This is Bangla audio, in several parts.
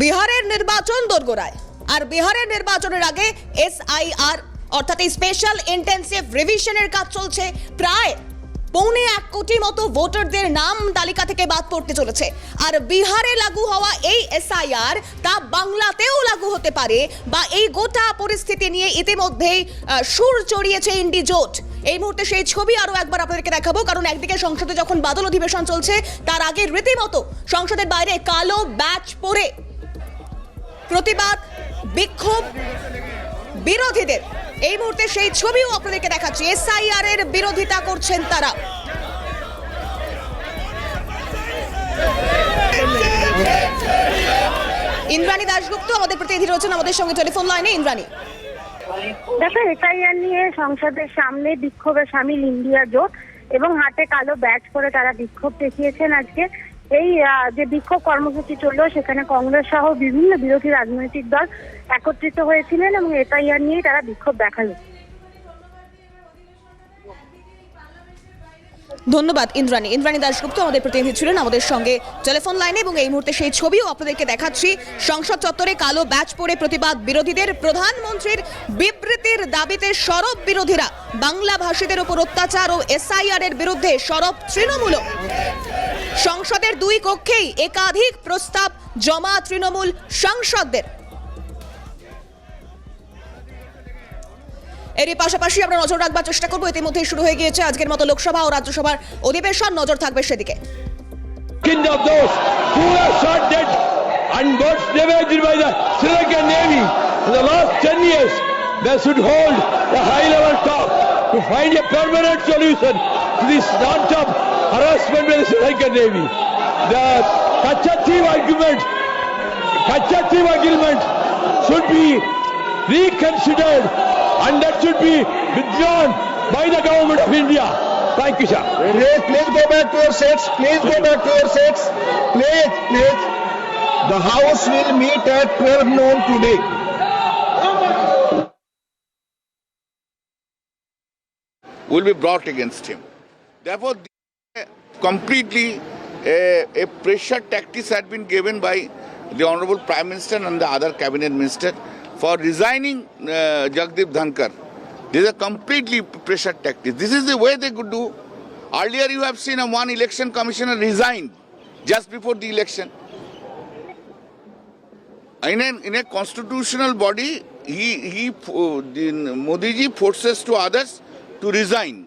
বিহারের নির্বাচন দোরগোড়ায়। আর বিহারের নির্বাচনের আগে এসআইআর, অর্থাৎ এই স্পেশাল ইন্টেন্সিভ রিভিশনের কাজ চলছে প্রায় পৌনে এক কোটি মতো ভোটারদের নাম তালিকা থেকে বাদ পড়তে চলেছে। আর বিহারে লাগু হওয়া এই এসআইআর তা বাংলাতেও লাগু হতে পারে বা এই গোটা পরিস্থিতি নিয়ে ইতিমধ্যেই সুর চড়িয়েছে ইন্ডি জোট। এই মুহূর্তে সেই ছবি আরও একবার আপনাদেরকে দেখাবো, কারণ একদিকে সংসদে যখন বাদল অধিবেশন চলছে, তার আগে রীতিমতো সংসদের বাইরে কালো ব্যাচ পরে প্রতিবাদ, বিক্ষোভ, বিরোধীদের। এই মুহূর্তে সেই ছবিও আপনাদেরকে দেখাচ্ছি। এসআইআর এর বিরোধিতা করছেন তারা। ইন্দ্রাণী দাশগুপ্ত আমাদের প্রতিনিধি রয়েছেন আমাদের সঙ্গে টেলিফোন লাইনে। ইন্দ্রাণী। দেখো, এসআইআর নিয়ে সংসদের সামনে বিক্ষোভে সামিল ইন্ডিয়া জোট এবং হাতে কালো ব্যাচ করে তারা বিক্ষোভ দেখিয়েছেন আজকে। এই যে বিক্ষোভ কর্মসূচি চলল সেখানে কংগ্রেস সহ বিভিন্ন বিরোধী রাজনৈতিক দল একত্রিত হয়েছিলেন এবং এসআইআর নিয়ে তারা বিক্ষোভ দেখাল। ধন্যবাদ, ইন্দ্রাণী। ইন্দ্রাণী দাশগুপ্ত আমাদের প্রতিনিধি ছিলেন আমাদের সঙ্গে টেলিফোন লাইনে এবং এই মুহূর্তে সেই ছবিও আপনাদেরকে দেখাচ্ছি। সংসদ চত্বরে কালো ব্যাচ পরে প্রতিবাদ বিরোধীদের। প্রধানমন্ত্রীর বিবৃতির দাবিতে সরব বিরোধীরা। বাংলা ভাষীদের উপর অত্যাচার ও এসআইআর এর বিরুদ্ধে সরব তৃণমূল সংসদের দুই কক্ষেই একাধিক প্রস্তাব জমা তৃণমূল সাংসদদের। এর পাশাপাশি আমরা নজর রাখবার চেষ্টা করব। ইতিমধ্যেই শুরু হয়ে গিয়েছে আজকের মতো লোকসভা ও রাজ্যসভার অধিবেশন। নজর থাকবে সেদিকে। Harassment by the Sri Lankan Navy. The Kachativ argument, Kachativ agreement should be reconsidered and that should be withdrawn by the government of India. Thank you, sir. Please, please go back to your seats. Please go back to your seats. Please, please. The House will meet at 12 noon today. will be brought against him. Therefore, completely a, a pressure tactics had been given by the Honorable Prime Minister and the other cabinet minister for resigning uh, Jagdeep Dhankar. This is a completely pressure tactic. This is the way they could do. Earlier, you have seen a one election commissioner resigned just before the election. In a, in a constitutional body, he, he, uh, the Modi ji forces to others to resign.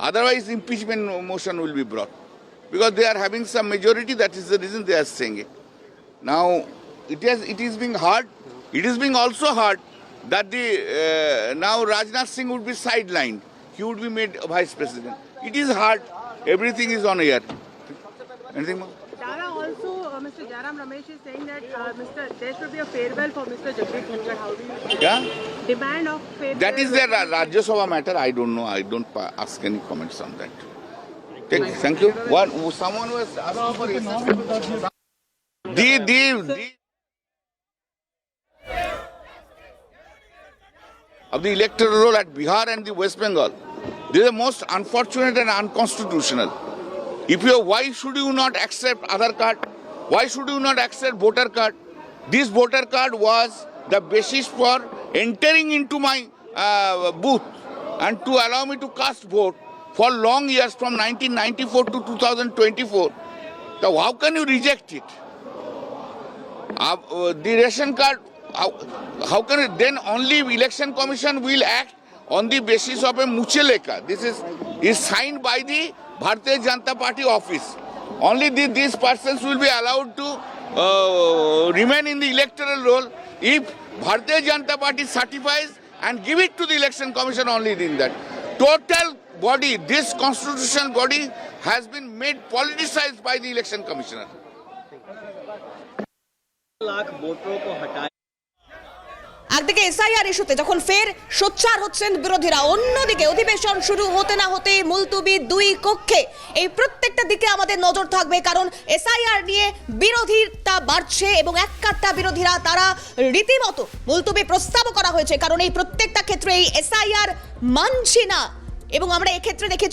Otherwise, impeachment motion will be brought. Because they are having some majority, that is the reason they are saying it. Now, it has, it is being hard. It is being also hard that the, uh, now Rajnath Singh would be sidelined. He would be made vice president. It is hard. Everything is on air. Anything more? Also, uh, Mr. Jaram Ramesh is saying that uh, Mr. there should be a farewell for Mr. Jagdeep Dhankar. How do you Yeah? demand of farewell? That is the Ra- Rajya Sabha matter. I don't know. I don't pa- ask any comments on that. Thank, thank you. One, someone was asking for assistance. The, the, the of the electoral roll at Bihar and the West Bengal. This is the most unfortunate and unconstitutional. If you, why should you not accept Aadhaar card? Why should you not accept voter card? This voter card was the basis for entering into my uh, booth and to allow me to cast vote for long years from 1994 to 2024. So how can you reject it? Uh, uh, the ration card, how, how can it then only election commission will act on the basis of a mucheleka. This is, is signed by the Bharatiya Janata Party office. Only the, these persons will be allowed to uh, remain in the electoral roll if Bharatiya Janata Party certifies and give it to the election commission only in that. Total body, this constitutional body has been made politicized by the election commissioner. Lakh वोटरों को हटाए একদিকে এসআইআর ইস্যুতে যখন ফের সোচ্চার হচ্ছেন বিরোধীরা, অন্যদিকে অধিবেশন শুরু হতে না হতে মুলতুবি দুই কক্ষে। এই প্রত্যেকটা দিকে আমাদের নজর থাকবে, কারণ এসআইআর নিয়ে বিরোধিতা বাড়ছে এবং এককাট্টা বিরোধীরা, তারা রীতিমতো মুলতুবি প্রস্তাবও করা হয়েছে, কারণ এই প্রত্যেকটা ক্ষেত্রে এই এসআইআর মানছি না। এবং আমরা এক্ষেত্রে দেখেছি